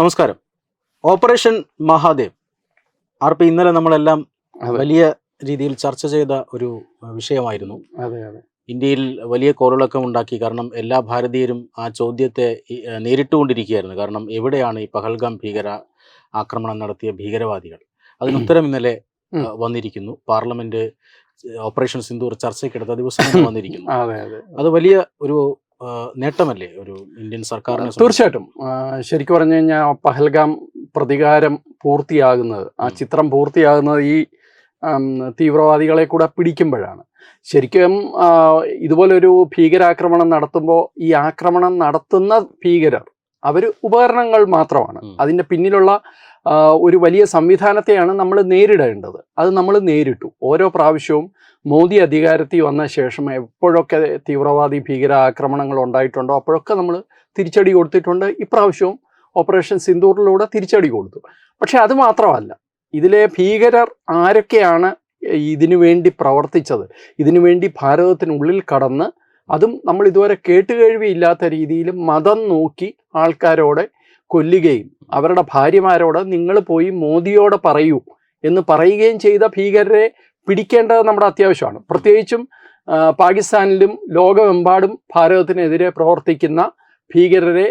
നമസ്കാരം. Operation Mahadev. R P ഇന്നലെ നമ്മളെല്ലാം വലിയ രീതിയിൽ ചർച്ച ചെയ്ത ഒരു വിഷയമായിരുന്നു. അതെ അതെ. ഇന്ത്യയിൽ വലിയ കോളിളക്കം ഉണ്ടാക്കി. കാരണം എല്ലാ ഭാരതീയരും ആ ചോദ്യത്തെ നേരിട്ടുകൊണ്ടിരിക്കുകയായിരുന്നു. കാരണം എവിടെയാണ് ഈ പഹൽഗാം ഭീകര ആക്രമണം നടത്തിയ ഭീകരവാദികൾ? അതിന് ഉത്തരം ഇന്നലെ വന്നിരിക്കുന്നു. പാർലമെന്റ് ഓപ്പറേഷൻ സിന്ദൂർ ചർച്ചയ്ക്കെടുത്ത ദിവസം വന്നിരിക്കുന്നു. അതെ വലിയ ഒരു നേട്ടമല്ലേ ഒരു ഇന്ത്യൻ സർക്കാരിന്? തീർച്ചയായിട്ടും. ശരിക്കും പറഞ്ഞു കഴിഞ്ഞാൽ പഹൽഗാം പ്രതികാരം പൂർത്തിയാകുന്നത് ആ ചിത്രം പൂർത്തിയാകുന്നത് ഈ തീവ്രവാദികളെ കൂടെ പിടിക്കുമ്പോഴാണ്. ശരിക്കും ഇതുപോലൊരു ഭീകരാക്രമണം നടത്തുമ്പോൾ ഈ ആക്രമണം നടത്തുന്ന ഭീകരർ അവർ ഉപകരണങ്ങൾ മാത്രമാണ്. അതിന്റെ പിന്നിലുള്ള ഒരു വലിയ സംവിധാനത്തെയാണ് നമ്മൾ നേരിടേണ്ടത്. അത് നമ്മൾ നേരിട്ടു. ഓരോ പ്രാവശ്യവും മോദി അധികാരത്തിൽ വന്ന ശേഷം എപ്പോഴൊക്കെ തീവ്രവാദി ഭീകരാക്രമണങ്ങൾ ഉണ്ടായിട്ടുണ്ടോ? അപ്പോഴൊക്കെ നമ്മൾ തിരിച്ചടി കൊടുത്തിട്ടുണ്ട്. ഇപ്രാവശ്യവും ഓപ്പറേഷൻ സിന്ദൂറിലൂടെ തിരിച്ചടി കൊടുത്തു. പക്ഷേ അത് മാത്രമല്ല ഇതിലെ ഭീകരർ ആരൊക്കെയാണ് ഇതിനു വേണ്ടി പ്രവർത്തിച്ചത്? ഇതിനു വേണ്ടി ഭാരതത്തിനുള്ളിൽ കടന്ന് അതും നമ്മൾ ഇതുവരെ കേട്ടുകഴിവില്ലാത്ത രീതിയിൽ മതം നോക്കി ആൾക്കാരോടെ കൊല്ലുകയും അവരുടെ ഭാര്യമാരോട് നിങ്ങൾ പോയി മോദിയോട് പറയൂ എന്ന് പറയുകയും ചെയ്ത ഭീകരരെ പിടിക്കേണ്ടത് നമ്മുടെ അത്യാവശ്യമാണ്. പ്രത്യേകിച്ചും പാകിസ്ഥാനിലും ലോകമെമ്പാടും ഭാരതത്തിനെതിരെ പ്രവർത്തിക്കുന്ന ഭീകരരെ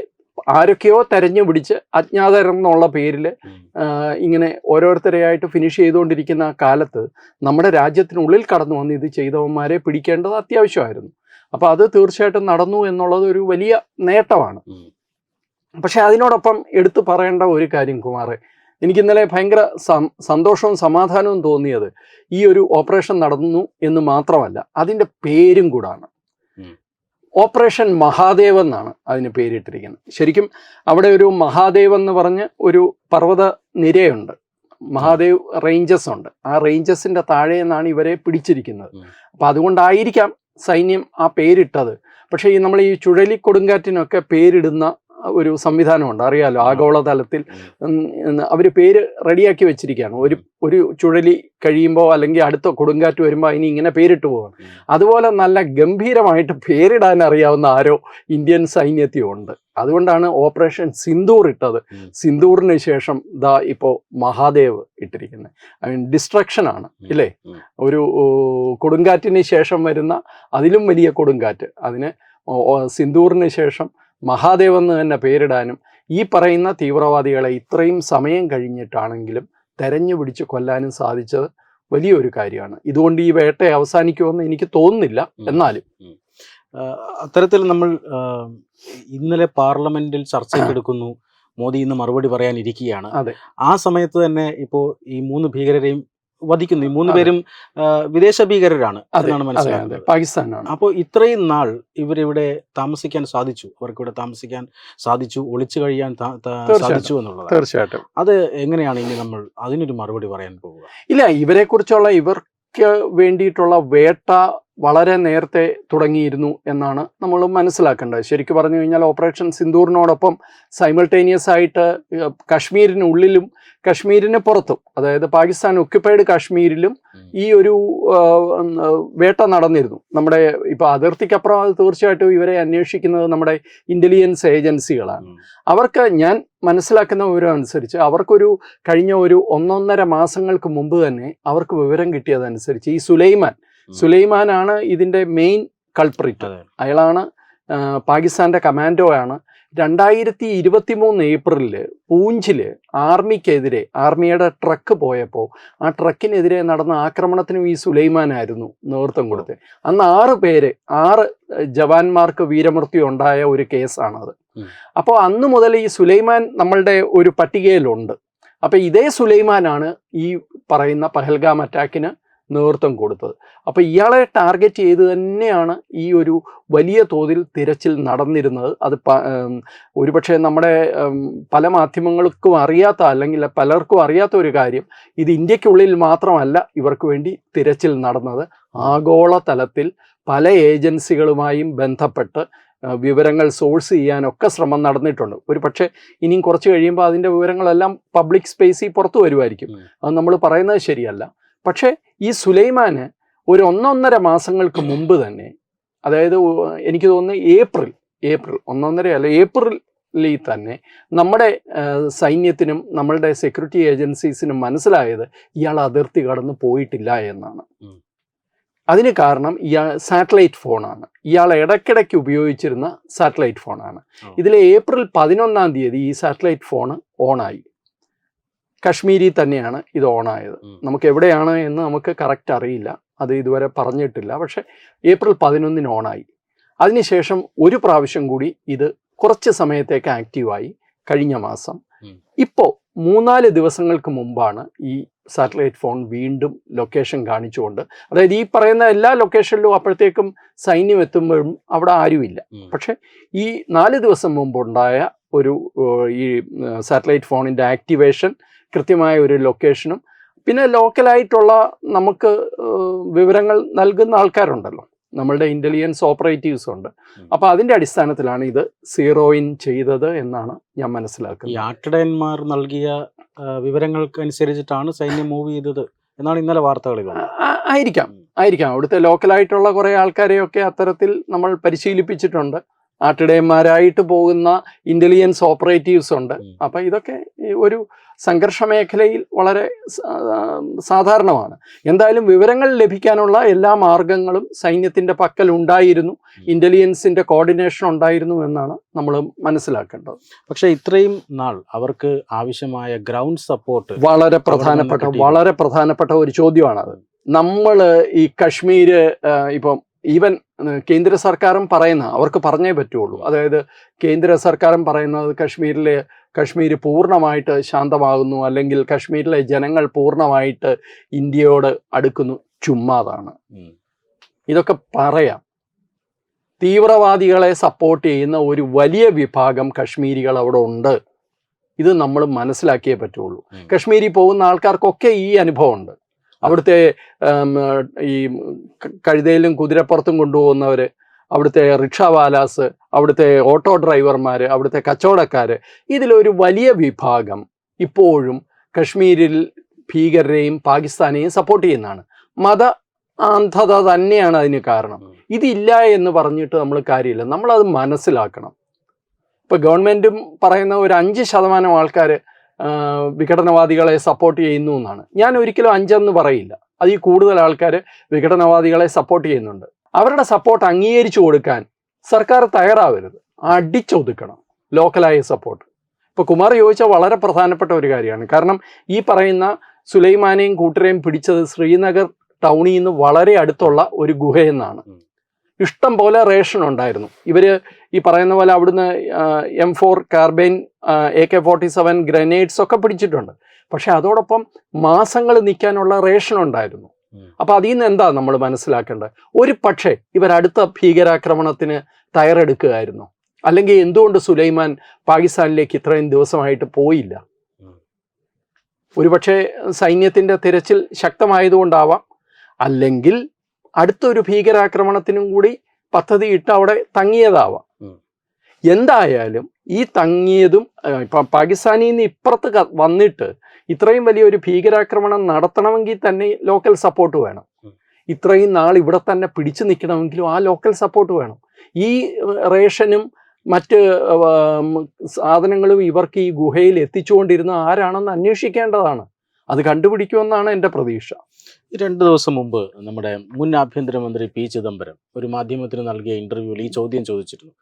ആരൊക്കെയോ തെരഞ്ഞു പിടിച്ച് അജ്ഞാതരെന്നുള്ള പേരിൽ. ഇങ്ങനെ ഓരോരുത്തരെയായിട്ട് ഫിനിഷ് ചെയ്തുകൊണ്ടിരിക്കുന്ന കാലത്ത് നമ്മുടെ രാജ്യത്തിനുള്ളിൽ കടന്നു വന്ന് ഇത് ചെയ്തവന്മാരെ പിടിക്കേണ്ടത് അത്യാവശ്യമായിരുന്നു. അപ്പോൾ അത് തീർച്ചയായിട്ടും നടന്നു എന്നുള്ളത് ഒരു വലിയ നേട്ടമാണ്. പക്ഷെ അതിനോടൊപ്പം എടുത്തു പറയേണ്ട ഒരു കാര്യം കുമാറെ. എനിക്ക് ഇന്നലെ ഭയങ്കര സന്തോഷവും സമാധാനവും തോന്നിയത് ഈ ഒരു ഓപ്പറേഷൻ നടന്നു എന്ന് മാത്രമല്ല അതിന്റെ പേരും കൂടാണ്. ഓപ്പറേഷൻ മഹാദേവ് എന്നാണ് അതിന് പേരിട്ടിരിക്കുന്നത്. ശരിക്കും അവിടെ ഒരു മഹാദേവ് എന്ന് പറഞ്ഞ് ഒരു പർവത നിരയുണ്ട്. മഹാദേവ് റേഞ്ചസ് ഉണ്ട്. ആ റേഞ്ചസിന്റെ താഴെ നിന്നാണ് ഇവരെ പിടിച്ചിരിക്കുന്നത്. അപ്പൊ അതുകൊണ്ടായിരിക്കാം സൈന്യം ആ പേരിട്ടത്. പക്ഷേ ഈ നമ്മൾ ഈ ചുഴലിക്കൊടുങ്കാറ്റിനൊക്കെ പേരിടുന്ന ഒരു സംവിധാനമുണ്ട്. അറിയാലോ ആഗോളതലത്തിൽ. അവർ പേര് റെഡിയാക്കി വെച്ചിരിക്കുകയാണ്. ഒരു ഒരു ചുഴലി കഴിയുമ്പോൾ അല്ലെങ്കിൽ അടുത്ത കൊടുങ്കാറ്റ് വരുമ്പോൾ അതിന് ഇങ്ങനെ പേരിട്ട് പോവാണ്. അതുപോലെ നല്ല ഗംഭീരമായിട്ട് പേരിടാൻ അറിയാവുന്ന ആരോ ഇന്ത്യൻ സൈന്യത്തിൽ ഉണ്ട് അതുകൊണ്ടാണ് ഓപ്പറേഷൻ സിന്ദൂർ ഇട്ടത്. സിന്ദൂറിന് ശേഷം ദാ ഇപ്പോൾ മഹാദേവ് ഇട്ടിരിക്കുന്നത് ഐ മീൻ ഡിസ്ട്രക്ഷൻ ആണ് ഉം. ഇല്ലേ? ഒരു കൊടുങ്കാറ്റിന് ശേഷം വരുന്ന അതിലും വലിയ കൊടുങ്കാറ്റ്. അതിന് സിന്ദൂറിന് ശേഷം മഹാദേവ് എന്ന് തന്നെ പേരിടാനും ഈ പറയുന്ന തീവ്രവാദികളെ ഇത്രയും സമയം കഴിഞ്ഞിട്ടാണെങ്കിലും തെരഞ്ഞു പിടിച്ച് കൊല്ലാനും സാധിച്ചത് വലിയൊരു കാര്യമാണ്. ഇതുകൊണ്ട് ഈ വേട്ട അവസാനിക്കുമെന്ന് എനിക്ക് തോന്നുന്നില്ല. എന്നാലും. അത്തരത്തിൽ നമ്മൾ ഇന്നലെ പാർലമെന്റിൽ ചർച്ചയ്ക്കെടുക്കുന്നു. മോദി ഇന്ന് മറുപടി പറയാനിരിക്കുകയാണ്. അതെ. ആ സമയത്ത് തന്നെ ഇപ്പോൾ ഈ മൂന്ന് ഭീകരരെയും വധിക്കുന്നു. ഈ മൂന്ന് പേരും വിദേശ ഭീകരരാണ് അതാണ് എന്നാണ് മനസ്സിലാക്കുന്നത് പാകിസ്ഥാനാണ്. അപ്പോൾ ഇത്രയും നാൾ ഇവരിവിടെ താമസിക്കാൻ സാധിച്ചു. അവർക്ക് ഇവിടെ താമസിക്കാൻ സാധിച്ചു ഒളിച്ചു കഴിയാൻ. സാധിച്ചു എന്നുള്ളത് തീർച്ചയായിട്ടും. അത് എങ്ങനെയാണ് ഇനി നമ്മൾ അതിനൊരു മറുപടി പറയാൻ പോവുക? ഇല്ല ഇവരെ കുറിച്ചുള്ള ഇവർക്ക് വേണ്ടിയിട്ടുള്ള വേട്ട വളരെ നേരത്തെ തുടങ്ങിയിരുന്നു എന്നാണ് നമ്മൾ മനസ്സിലാക്കേണ്ടത്. ശരിക്കും പറഞ്ഞു കഴിഞ്ഞാൽ ഓപ്പറേഷൻ സിന്ദൂറിനോടൊപ്പം സൈമിൾട്ടേനിയസ് ആയിട്ട് കശ്മീരിനുള്ളിലും കശ്മീരിന് പുറത്തും അതായത് പാകിസ്ഥാൻ ഒക്യുപ്പൈഡ് കാശ്മീരിലും ഈ ഒരു വേട്ട നടന്നിരുന്നു. നമ്മുടെ ഇപ്പൊ അതിർത്തിക്കപ്പുറം അത് തീർച്ചയായിട്ടും ഇവരെ അന്വേഷിക്കുന്നത് നമ്മുടെ ഇന്റലിജൻസ് ഏജൻസികളാണ് അവർക്ക് ഞാൻ മനസ്സിലാക്കുന്ന വിവരം അനുസരിച്ച് അവർക്കൊരു കഴിഞ്ഞ ഒരു ഒന്നൊന്നര മാസങ്ങൾക്ക് മുമ്പ് തന്നെ അവർക്ക് വിവരം കിട്ടിയതനുസരിച്ച് ഈ സുലൈമാൻ. സുലൈമാനാണ് ഇതിന്റെ മെയിൻ കൾപ്രിറ്റ് അയാളാണ് പാകിസ്ഥാന്റെ കമാൻഡോ ആണ് രണ്ടായിരത്തി ഇരുപത്തി മൂന്ന് ഏപ്രിലിൽ പൂഞ്ചിൽ ആർമിക്കെതിരെ ആർമിയുടെ ട്രക്ക് പോയപ്പോൾ ആ ട്രക്കിനെതിരെ നടന്ന ആക്രമണത്തിനും ഈ സുലൈമാനായിരുന്നു നേതൃത്വം കൊടുത്തത്. അന്ന് ആറ് പേര് ആറ് ജവാന്മാർക്ക് വീരമൃത്യു ഉണ്ടായ ഒരു കേസാണത്. അപ്പോൾ അന്ന് മുതൽ ഈ സുലൈമാൻ നമ്മളുടെ ഒരു പട്ടികയിലുണ്ട്. അപ്പോൾ ഇതേ സുലൈമാനാണ് ഈ പറയുന്ന പഹൽഗാം അറ്റാക്കിന് നേതൃത്വം കൊടുത്തത്. അപ്പോൾ ഇയാളെ ടാർഗറ്റ് ചെയ്ത് തന്നെയാണ് ഈ ഒരു വലിയ തോതിൽ തിരച്ചിൽ നടന്നിരുന്നത്. അത് ഒരുപക്ഷെ നമ്മുടെ പല മാധ്യമങ്ങൾക്കും അറിയാത്ത അല്ലെങ്കിൽ പലർക്കും അറിയാത്ത ഒരു കാര്യം. ഇത് ഇന്ത്യക്കുള്ളിൽ മാത്രമല്ല ഇവർക്ക് വേണ്ടി തിരച്ചിൽ നടന്നത്. ആഗോള തലത്തിൽ പല ഏജൻസികളുമായും ബന്ധപ്പെട്ട് വിവരങ്ങൾ സോഴ്സ് ചെയ്യാനൊക്കെ ശ്രമം നടന്നിട്ടുണ്ട്. ഒരു പക്ഷേ ഇനിയും കുറച്ച് കഴിയുമ്പോൾ അതിന്റെ വിവരങ്ങളെല്ലാം പബ്ലിക് സ്പേസിൽ പുറത്തു വരുമായിരിക്കും. അത് നമ്മൾ പറയുന്നത് ശരിയല്ല. പക്ഷേ ഈ സുലൈമാന് ഒരു ഒന്നൊന്നര മാസങ്ങൾക്ക് മുമ്പ് തന്നെ അതായത് എനിക്ക് തോന്നുന്നു ഏപ്രിൽ ഏപ്രിൽ ഒന്നൊന്നര അല്ല ഏപ്രിലിൽ തന്നെ നമ്മുടെ സൈന്യത്തിനും നമ്മളുടെ സെക്യൂരിറ്റി ഏജൻസീസിനും മനസ്സിലായത് ഇയാൾ അതിർത്തി കടന്നു പോയിട്ടില്ല എന്നാണ്. അതിന് കാരണം ഇയാൾ സാറ്റലൈറ്റ് ഫോണാണ്. ഇയാൾ ഇടയ്ക്കിടയ്ക്ക് ഉപയോഗിച്ചിരുന്ന സാറ്റലൈറ്റ് ഫോണാണ്. ഇതിലെ ഇതിൽ ഏപ്രിൽ പതിനൊന്നാം തീയതി ഈ സാറ്റലൈറ്റ് ഫോൺ ഓണായി. കശ്മീരിൽ തന്നെയാണ് ഇത് ഓണായത്. നമുക്ക് എവിടെയാണ് എന്ന് നമുക്ക് കറക്റ്റ് അറിയില്ല. അത് ഇതുവരെ പറഞ്ഞിട്ടില്ല. പക്ഷേ ഏപ്രിൽ പതിനൊന്നിന് ഓണായി അതിനുശേഷം ഒരു പ്രാവശ്യം കൂടി ഇത് കുറച്ച് സമയത്തേക്ക് ആക്റ്റീവായി കഴിഞ്ഞ മാസം. ഇപ്പോൾ മൂന്നാൽ ദിവസങ്ങൾക്ക് മുമ്പാണ് ഈ സാറ്റലൈറ്റ് ഫോൺ വീണ്ടും ലൊക്കേഷൻ കാണിച്ചുകൊണ്ട്. അതായത് ഈ പറയുന്ന എല്ലാ ലൊക്കേഷനിലും അപ്പോഴത്തേക്കും സൈന്യം എത്തുമ്പോഴും അവിടെ ആരുമില്ല. പക്ഷേ പക്ഷെ ഈ നാല് ദിവസം മുമ്പുണ്ടായ ഒരു ഈ സാറ്റലൈറ്റ് ഫോണിന്റെ ആക്ടിവേഷൻ കൃത്യമായ ഒരു ലൊക്കേഷനും പിന്നെ ലോക്കലായിട്ടുള്ള നമുക്ക് വിവരങ്ങൾ നൽകുന്ന ആൾക്കാരുണ്ടല്ലോ. നമ്മളുടെ ഇന്റലിജൻസ് ഓപ്പറേറ്റീവ്സ് ഉണ്ട്. അപ്പോൾ അതിന്റെ അടിസ്ഥാനത്തിലാണ് ഇത് സീറോ ഇൻ ചെയ്തത് എന്നാണ് ഞാൻ ഈ മനസ്സിലാക്കുന്നത് ആട്ടിടയന്മാർ നൽകിയ വിവരങ്ങൾക്ക് അനുസരിച്ചിട്ടാണ് സൈന്യം മൂവ് ചെയ്തത് എന്നാണ് ഇന്നലെ വാർത്തകളിൽ ആ- ആയിരിക്കാം. ആയിരിക്കാം. അവിടുത്തെ ലോക്കലായിട്ടുള്ള കുറേ ആൾക്കാരെയൊക്കെ അത്തരത്തിൽ നമ്മൾ പരിശീലിപ്പിച്ചിട്ടുണ്ട്. ആട്ടിടയന്മാരായിട്ട് പോകുന്ന ഇന്റലിജൻസ് ഓപ്പറേറ്റീവ്സ് ഉണ്ട്. അപ്പൊ ഇതൊക്കെ ഒരു സംഘർഷ മേഖലയിൽ വളരെ സാധാരണമാണ്. എന്തായാലും വിവരങ്ങൾ ലഭിക്കാനുള്ള എല്ലാ മാർഗങ്ങളും സൈന്യത്തിന്റെ പക്കൽ ഉണ്ടായിരുന്നു. ഇന്റലിജൻസിന്റെ കോർഡിനേഷൻ ഉണ്ടായിരുന്നു എന്നാണ് നമ്മൾ മനസ്സിലാക്കേണ്ടത്. പക്ഷെ ഇത്രയും നാൾ അവർക്ക് ആവശ്യമായ ഗ്രൗണ്ട് സപ്പോർട്ട് വളരെ പ്രധാനപ്പെട്ട വളരെ പ്രധാനപ്പെട്ട ഒരു ചോദ്യമാണത്. നമ്മൾ ഈ കശ്മീര് ഇപ്പം ഈവൻ കേന്ദ്ര സർക്കാരും പറയുന്ന അവർക്ക് പറഞ്ഞേ പറ്റുള്ളൂ. അതായത് കേന്ദ്ര സർക്കാരും പറയുന്നത് കശ്മീരിലെ കശ്മീർ പൂർണമായിട്ട് ശാന്തമാകുന്നു അല്ലെങ്കിൽ കശ്മീരിലെ ജനങ്ങൾ പൂർണമായിട്ട് ഇന്ത്യയോട് അടുക്കുന്നു ചുമ്മാതാണ്. ഇതൊക്കെ പറയാം. തീവ്രവാദികളെ സപ്പോർട്ട് ചെയ്യുന്ന ഒരു വലിയ വിഭാഗം കശ്മീരികൾ അവിടെ ഉണ്ട്. ഇത് നമ്മൾ മനസ്സിലാക്കിയേ പറ്റുള്ളൂ. കശ്മീരിൽ പോകുന്ന ആൾക്കാർക്കൊക്കെ ഈ അനുഭവമുണ്ട്. അവിടുത്തെ ഈ കഴുതയിലും കുതിരപ്പുറത്തും കൊണ്ടുപോകുന്നവർ അവിടുത്തെ റിക്ഷാവാലാസ് അവിടുത്തെ ഓട്ടോ ഡ്രൈവർമാർ അവിടുത്തെ കച്ചവടക്കാർ ഇതിലൊരു വലിയ വിഭാഗം ഇപ്പോഴും കശ്മീരിൽ ഭീകരരെയും പാകിസ്ഥാനെയും സപ്പോർട്ട് ചെയ്യുന്നതാണ്. മത അന്ധത തന്നെയാണ് അതിന് കാരണം. ഇതില്ല എന്ന് പറഞ്ഞിട്ട് നമ്മൾ കാര്യമില്ല. നമ്മളത് മനസ്സിലാക്കണം. ഇപ്പം ഗവൺമെന്റും പറയുന്ന ഒരു അഞ്ച് ശതമാനം ആൾക്കാർ വിഘടനവാദികളെ സപ്പോർട്ട് ചെയ്യുന്നു എന്നാണ്. ഞാൻ ഒരിക്കലും അഞ്ചെന്ന് പറയില്ല. അതിൽ കൂടുതൽ ആൾക്കാർ വിഘടനവാദികളെ സപ്പോർട്ട് ചെയ്യുന്നുണ്ട്. അവരുടെ സപ്പോർട്ട് അംഗീകരിച്ചു കൊടുക്കാൻ സർക്കാർ തയ്യാറാവരുത്. അടിച്ചൊതുക്കണം. ലോക്കലായ സപ്പോർട്ട് ഇപ്പൊ കുമാർ ചോദിച്ച വളരെ പ്രധാനപ്പെട്ട ഒരു കാര്യമാണ്. കാരണം ഈ പറയുന്ന സുലൈമാനെയും കൂട്ടരെയും പിടിച്ചത് ശ്രീനഗർ ടൗണിൽ നിന്ന് വളരെ അടുത്തുള്ള ഒരു ഗുഹയെന്നാണ്. ഇഷ്ടം പോലെ റേഷൻ ഉണ്ടായിരുന്നു. ഇവർ ഈ പറയുന്ന പോലെ അവിടുന്ന് M four carbine A K forty seven grenades ഒക്കെ പിടിച്ചിട്ടുണ്ട്. പക്ഷെ അതോടൊപ്പം മാസങ്ങൾ നിൽക്കാനുള്ള റേഷൻ ഉണ്ടായിരുന്നു. അപ്പോൾ അപ്പൊ അതിൽ നിന്ന് എന്താ നമ്മൾ മനസ്സിലാക്കേണ്ടത്? ഒരു പക്ഷേ ഇവരടുത്ത അടുത്ത ഭീകരാക്രമണത്തിന് തയ്യാറെടുക്കുകയായിരുന്നു. അല്ലെങ്കിൽ എന്തുകൊണ്ട് സുലൈമാൻ പാകിസ്ഥാനിലേക്ക് ഇത്രയും ദിവസമായിട്ട് പോയില്ല. ഒരുപക്ഷെ സൈന്യത്തിന്റെ തിരച്ചിൽ ശക്തമായതുകൊണ്ടാവാം. അല്ലെങ്കിൽ അടുത്തൊരു ഭീകരാക്രമണത്തിനും കൂടി പദ്ധതി ഇട്ട് അവിടെ തങ്ങിയതാവാം. എന്തായാലും ഈ തങ്ങിയതും പാകിസ്ഥാനിൽ നിന്ന് ഇപ്പുറത്ത് വന്നിട്ട് ഇത്രയും വലിയൊരു ഭീകരാക്രമണം നടത്തണമെങ്കിൽ തന്നെ ലോക്കൽ സപ്പോർട്ട് വേണം. ഇത്രയും നാൾ ഇവിടെ തന്നെ പിടിച്ചു നിൽക്കണമെങ്കിലും ആ ലോക്കൽ സപ്പോർട്ട് വേണം. ഈ റേഷനും മറ്റ് സാധനങ്ങളും ഇവർക്ക് ഈ ഗുഹയിൽ എത്തിച്ചുകൊണ്ടിരുന്ന ആരാണെന്ന് അന്വേഷിക്കേണ്ടതാണ്. അത് കണ്ടുപിടിക്കുമെന്നാണ് എന്റെ പ്രതീക്ഷ. രണ്ട് ദിവസം മുമ്പ് നമ്മുടെ മുൻ ആഭ്യന്തരമന്ത്രി പി. ചിദംബരം ഒരു മാധ്യമത്തിന് നൽകിയ ഇന്റർവ്യൂവിൽ ഈ ചോദ്യം ചോദിച്ചിരുന്നു.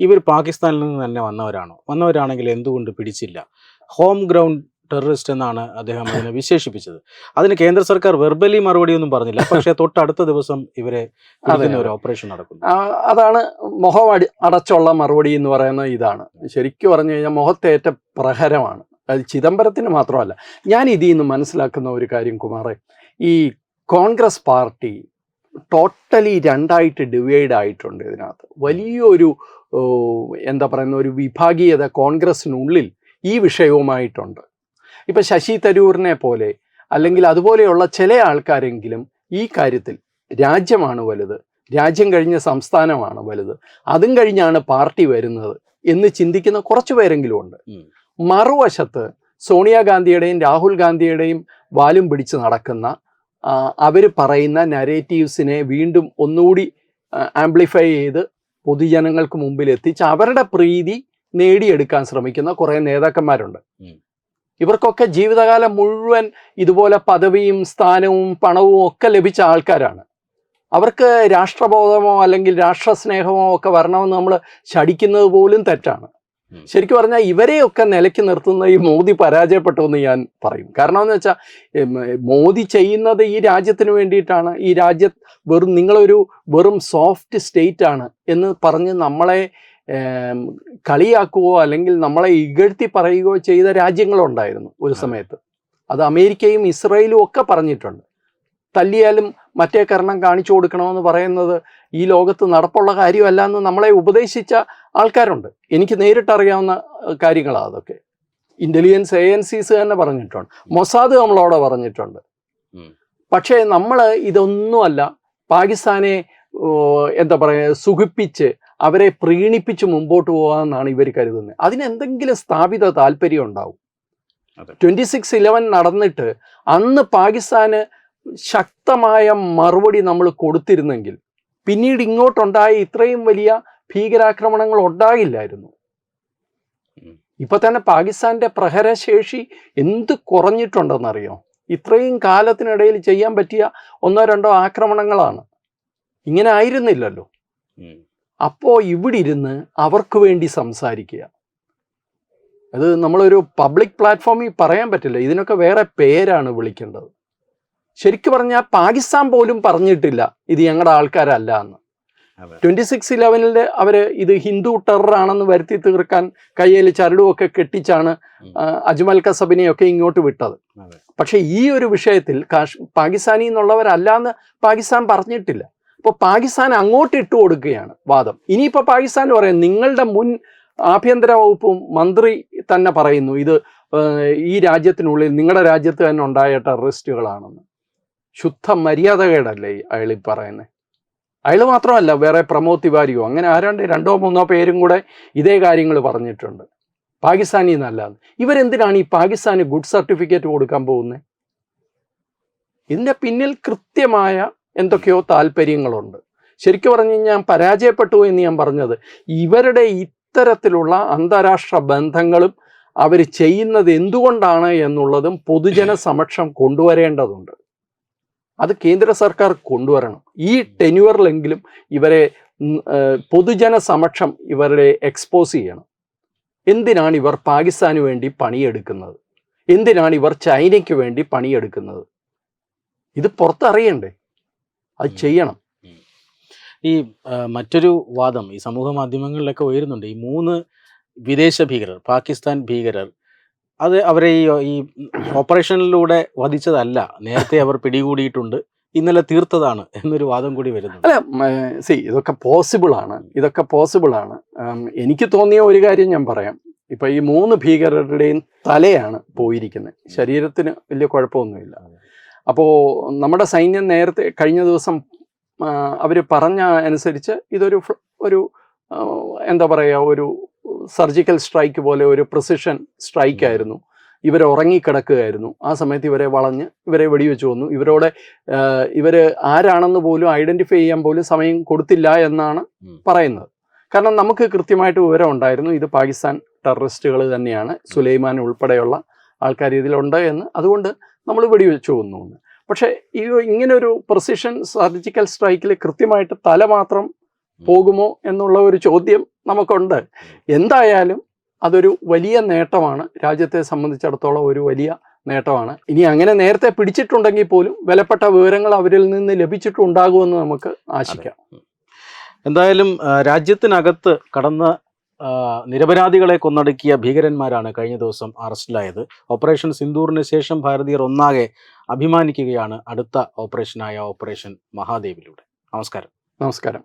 ഇവർ പാകിസ്ഥാനിൽ നിന്ന് തന്നെ വന്നവരാണോ? വന്നവരാണെങ്കിൽ എന്തുകൊണ്ട് പിടിച്ചില്ല? ഹോം ഗ്രൗണ്ട് ടെററിസ്റ്റ് എന്നാണ് അദ്ദേഹം അതിനെ വിശേഷിപ്പിച്ചത്. അതിന് കേന്ദ്ര സർക്കാർ വെർബലി മറുപടി ഒന്നും പറഞ്ഞില്ല. പക്ഷേ തൊട്ടടുത്ത ദിവസം ഇവരെ ഒരു ഓപ്പറേഷൻ നടക്കുന്നു. അതാണ് മുഖം അടി അടച്ചുള്ള മറുപടി എന്ന് പറയുന്നത് ഇതാണ്. ശരിക്കും പറഞ്ഞു കഴിഞ്ഞാൽ മുഖത്തേറ്റ പ്രഹരമാണ്. അത് ചിദംബരത്തിന് മാത്രമല്ല. ഞാൻ ഇതിൽ നിന്ന് മനസ്സിലാക്കുന്ന ഒരു കാര്യം കുമാറെ. ഈ കോൺഗ്രസ് പാർട്ടി ടോട്ടലി രണ്ടായിട്ട് ഡിവൈഡ് ആയിട്ടുണ്ട് ഇതിനകത്ത്. വലിയൊരു എന്താ പറയുന്ന ഒരു വിഭാഗീയത കോൺഗ്രസിനുള്ളിൽ ഈ വിഷയവുമായിട്ടുണ്ട്. ഇപ്പൊ ശശി തരൂരിനെ പോലെ അല്ലെങ്കിൽ അതുപോലെയുള്ള ചില ആൾക്കാരെങ്കിലും ഈ കാര്യത്തിൽ രാജ്യമാണ് വലുത് രാജ്യം കഴിഞ്ഞ സംസ്ഥാനമാണ് വലുത് അതും കഴിഞ്ഞാണ് പാർട്ടി വരുന്നത് എന്ന് ചിന്തിക്കുന്ന കുറച്ചു പേരെങ്കിലും ഉണ്ട്. മറുവശത്ത് സോണിയാഗാന്ധിയുടെയും രാഹുൽ ഗാന്ധിയുടെയും വാലും പിടിച്ച് നടക്കുന്ന അവർ പറയുന്ന നരേറ്റീവ്സിനെ വീണ്ടും ഒന്നുകൂടി ആംപ്ലിഫൈ ചെയ്ത് പൊതുജനങ്ങൾക്ക് മുമ്പിൽ എത്തിച്ച് അവരുടെ പ്രീതി നേടിയെടുക്കാൻ ശ്രമിക്കുന്ന കുറേ നേതാക്കന്മാരുണ്ട്. ഇവർക്കൊക്കെ ജീവിതകാലം മുഴുവൻ ഇതുപോലെ പദവിയും സ്ഥാനവും പണവും ഒക്കെ ലഭിച്ച ആൾക്കാരാണ്. അവർക്ക് രാഷ്ട്രബോധമോ അല്ലെങ്കിൽ രാഷ്ട്രസ്നേഹമോ ഒക്കെ വരണമെന്ന് നമ്മൾ ശടിക്കുന്നത് പോലും തെറ്റാണ്. ശരിക്കും പറഞ്ഞാൽ ഇവരെയൊക്കെ നിലയ്ക്ക് നിർത്തുന്ന ഈ മോദി പരാജയപ്പെട്ടു എന്ന് ഞാൻ പറയും. കാരണം എന്ന് വെച്ചാൽ മോദി ചെയ്യുന്നത് ഈ രാജ്യത്തിന് വേണ്ടിയിട്ടാണ്. ഈ രാജ്യ വെറും നിങ്ങളൊരു വെറും സോഫ്റ്റ് സ്റ്റേറ്റ് ആണ് എന്ന് പറഞ്ഞ് നമ്മളെ കളിയാക്കുകയോ അല്ലെങ്കിൽ നമ്മളെ ഇകഴ്ത്തി പറയുകയോ ചെയ്ത രാജ്യങ്ങളുണ്ടായിരുന്നു ഒരു സമയത്ത്. അത് അമേരിക്കയും ഇസ്രയേലും ഒക്കെ പറഞ്ഞിട്ടുണ്ട്. തല്ലിയാലും മറ്റേ കരണം കാണിച്ചു കൊടുക്കണമെന്ന് പറയുന്നത് ഈ ലോകത്ത് നടപ്പുള്ള കാര്യമല്ല എന്ന് നമ്മളെ ഉപദേശിച്ച ആൾക്കാരുണ്ട്. എനിക്ക് നേരിട്ട് അറിയാവുന്ന കാര്യങ്ങളാണ് അതൊക്കെ. ഇന്റലിജൻസ് ഏജൻസീസ് തന്നെ പറഞ്ഞിട്ടുണ്ട്. മൊസാദ് നമ്മളവിടെ പറഞ്ഞിട്ടുണ്ട്. പക്ഷേ നമ്മൾ ഇതൊന്നുമല്ല പാകിസ്ഥാനെ എന്താ പറയുക സുഖിപ്പിച്ച് അവരെ പ്രീണിപ്പിച്ച് മുമ്പോട്ട് പോകാമെന്നാണ് ഇവർ കരുതുന്നത്. അതിനെന്തെങ്കിലും സ്ഥാപിത താല്പര്യം ഉണ്ടാവും. ട്വന്റി സിക്സ് ഇലവൻ നടന്നിട്ട് അന്ന് പാകിസ്ഥാന് ശക്തമായ മറുപടി നമ്മൾ കൊടുത്തിരുന്നെങ്കിൽ പിന്നീട് ഇങ്ങോട്ടുണ്ടായ ഇത്രയും വലിയ ഭീകരാക്രമണങ്ങൾ ഉണ്ടാകില്ലായിരുന്നു. ഇപ്പൊ തന്നെ പാകിസ്ഥാന്റെ പ്രഹരശേഷി എന്ത് കുറഞ്ഞിട്ടുണ്ടെന്നറിയോ? ഇത്രയും കാലത്തിനിടയിൽ ചെയ്യാൻ പറ്റിയ ഒന്നോ രണ്ടോ ആക്രമണങ്ങളാണ്. ഇങ്ങനെ ആയിരുന്നില്ലല്ലോ. അപ്പോ അപ്പോൾ ഇവിടെ ഇരുന്ന് അവർക്ക് വേണ്ടി സംസാരിക്കുക. അത് നമ്മളൊരു പബ്ലിക് പ്ലാറ്റ്ഫോമിൽ പറയാൻ പറ്റില്ല. ഇതിനൊക്കെ വേറെ പേരാണ് വിളിക്കേണ്ടത്. ശരിക്കു പറഞ്ഞാൽ പാകിസ്ഥാൻ പോലും പറഞ്ഞിട്ടില്ല ഇത് ഞങ്ങളുടെ ആൾക്കാരല്ല എന്ന്. ട്വന്റി സിക്സ് ഇലവനിൽ അവർ ഇത് ഹിന്ദു ടെററാണെന്ന് വരുത്തി തീർക്കാൻ കയ്യിൽ ചരടുമൊക്കെ കെട്ടിച്ചാണ് അജ്മൽ കസബിനെയൊക്കെ ഇങ്ങോട്ട് വിട്ടത്. പക്ഷെ ഈ ഒരു വിഷയത്തിൽ കാഷ് പാകിസ്ഥാനി എന്നുള്ളവരല്ല എന്ന് പാകിസ്ഥാൻ പറഞ്ഞിട്ടില്ല. അപ്പോൾ പാകിസ്ഥാൻ അങ്ങോട്ട് ഇട്ടു കൊടുക്കുകയാണ് വാദം. ഇനിയിപ്പോൾ പാകിസ്ഥാൻ പറയാം നിങ്ങളുടെ മുൻ ആഭ്യന്തര വകുപ്പ് മന്ത്രി തന്നെ പറയുന്നു ഇത് ഈ രാജ്യത്തിനുള്ളിൽ നിങ്ങളുടെ രാജ്യത്ത് തന്നെ ഉണ്ടായ ടെററിസ്റ്റുകളാണെന്ന്. ശുദ്ധ മര്യാദകേടല്ലേ അയാൾ ഈ പറയുന്നത് അയാൾ മാത്രമല്ല വേറെ പ്രമോദ് തിവാരിയോ അങ്ങനെ ആരാണ്ട് രണ്ടോ മൂന്നോ പേരും കൂടെ ഇതേ കാര്യങ്ങൾ പറഞ്ഞിട്ടുണ്ട്. പാകിസ്ഥാനിൽ നിന്നല്ലാതെ ഇവരെന്തിനാണ് ഈ പാകിസ്ഥാന് ഗുഡ് സർട്ടിഫിക്കറ്റ് കൊടുക്കാൻ പോകുന്നത് ഇതിന്റെ പിന്നിൽ കൃത്യമായ എന്തൊക്കെയോ താല്പര്യങ്ങളുണ്ട്. ശരിക്കും പറഞ്ഞു കഴിഞ്ഞാൽ പരാജയപ്പെട്ടു എന്ന് ഞാൻ പറഞ്ഞത് ഇവരുടെ ഇത്തരത്തിലുള്ള അന്താരാഷ്ട്ര ബന്ധങ്ങളും അവർ ചെയ്യുന്നത് എന്തുകൊണ്ടാണ് എന്നുള്ളതും പൊതുജന സമക്ഷം കൊണ്ടുവരേണ്ടതുണ്ട്. അത് കേന്ദ്ര സർക്കാർ കൊണ്ടുവരണം. ഈ ടെന്യൂറിലെങ്കിലും ഇവരെ പൊതുജന സമക്ഷം ഇവരെ എക്സ്പോസ് ചെയ്യണം. എന്തിനാണ് ഇവർ പാകിസ്ഥാന് വേണ്ടി പണിയെടുക്കുന്നത്? എന്തിനാണ് ഇവർ ചൈനയ്ക്ക് വേണ്ടി പണിയെടുക്കുന്നത്? ഇത് പുറത്തറിയണ്ടേ? അത് ചെയ്യണം. ഈ മറ്റൊരു വാദം ഈ സമൂഹ മാധ്യമങ്ങളിലൊക്കെ ഉയരുന്നുണ്ട്. ഈ മൂന്ന് വിദേശ ഭീകരർ പാകിസ്ഥാൻ ഭീകരർ അത് അവരെ ഈ ഈ ഓപ്പറേഷനിലൂടെ വധിച്ചതല്ല. നേരത്തെ അവർ പിടികൂടിയിട്ടുണ്ട്. ഇന്നലെ തീർത്തതാണ് എന്നൊരു വാദം കൂടി വരുന്നു. അല്ല സി ഇതൊക്കെ പോസിബിൾ ആണ്. ഇതൊക്കെ പോസിബിൾ ആണ്. എനിക്ക് തോന്നിയ ഒരു കാര്യം ഞാൻ പറയാം. ഇപ്പൊ ഈ മൂന്ന് ഭീകരരുടെയും തലയാണ് പോയിരിക്കുന്നത്. ശരീരത്തിന് വലിയ കുഴപ്പമൊന്നുമില്ല. അപ്പോ നമ്മുടെ സൈന്യം നേരത്തെ കഴിഞ്ഞ ദിവസം അവർ പറഞ്ഞ അനുസരിച്ച് ഇതൊരു ഒരു എന്താ പറയുക ഒരു സർജിക്കൽ സ്ട്രൈക്ക് പോലെ ഒരു പ്രിസിഷൻ സ്ട്രൈക്ക് ആയിരുന്നു ഇവർ ഉറങ്ങിക്കിടക്കുകയായിരുന്നു. ആ സമയത്ത് ഇവരെ വളഞ്ഞ് ഇവരെ വെടിവെച്ച് വന്നു ഇവരോടെ ഇവർ ആരാണെന്ന് പോലും ഐഡന്റിഫൈ ചെയ്യാൻ പോലും സമയം കൊടുത്തില്ല എന്നാണ് പറയുന്നത്. കാരണം നമുക്ക് കൃത്യമായിട്ട് വിവരം ഉണ്ടായിരുന്നു. ഇത് പാകിസ്ഥാൻ ടെററിസ്റ്റുകൾ തന്നെയാണ്. സുലൈമാൻ ഉൾപ്പെടെയുള്ള ആൾക്കാർ ഇതിലുണ്ട് എന്ന്. അതുകൊണ്ട് നമ്മൾ വെടിവെച്ച് കൊന്നു എന്ന്. പക്ഷേ ഈ ഇങ്ങനൊരു പ്രൊസിഷൻ സർജിക്കൽ സ്ട്രൈക്കിൽ കൃത്യമായിട്ട് തല മാത്രം പോകുമോ എന്നുള്ള ഒരു ചോദ്യം നമുക്കുണ്ട്. എന്തായാലും അതൊരു വലിയ നേട്ടമാണ്. രാജ്യത്തെ സംബന്ധിച്ചിടത്തോളം ഒരു വലിയ നേട്ടമാണ്. ഇനി അങ്ങനെ നേരത്തെ പിടിച്ചിട്ടുണ്ടെങ്കിൽ പോലും വിലപ്പെട്ട വിവരങ്ങൾ അവരിൽ നിന്ന് ലഭിച്ചിട്ടുണ്ടാകുമെന്ന് നമുക്ക് ആശിക്കാം. എന്തായാലും രാജ്യത്തിനകത്ത് കടന്ന നിരപരാധികളെ കൊന്നടക്കിയ ഭീകരന്മാരാണ് കഴിഞ്ഞ ദിവസം അറസ്റ്റിലായത്. ഓപ്പറേഷൻ സിന്ദൂറിന് ശേഷം ഭാരതീയർ ഒന്നാകെ അഭിമാനിക്കുകയാണ് അടുത്ത ഓപ്പറേഷനായ ഓപ്പറേഷൻ മഹാദേവിലൂടെ. നമസ്കാരം. നമസ്കാരം.